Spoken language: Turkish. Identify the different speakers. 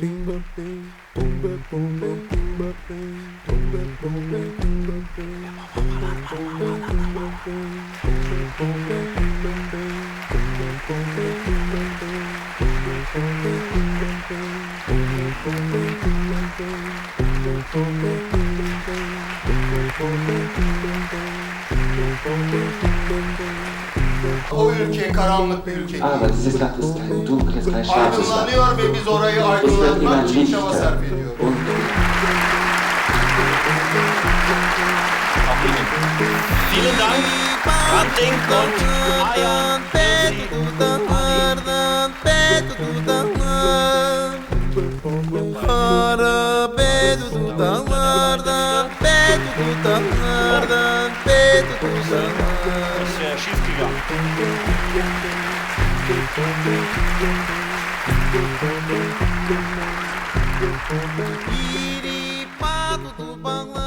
Speaker 1: Bing bing bing boom bing boom bing boom bing boom bing boom bing boom bing bing boom bing boom bing boom bing bing boom bing boom bing boom bing bing boom bing boom bing boom bing bing boom bing boom bing boom bing bing boom bing boom bing boom bing bing boom bing boom bing O ülke karanlık bir ülke değil. Aydınlanıyor ve biz orayı aydınlatmak
Speaker 2: için çaba sarf ediyoruz.
Speaker 3: Vielen Dank, Raddenk und Ayan. Kara bedu dağlardan, bedu dağlardan, bedu dağlardan. Iripado do balão.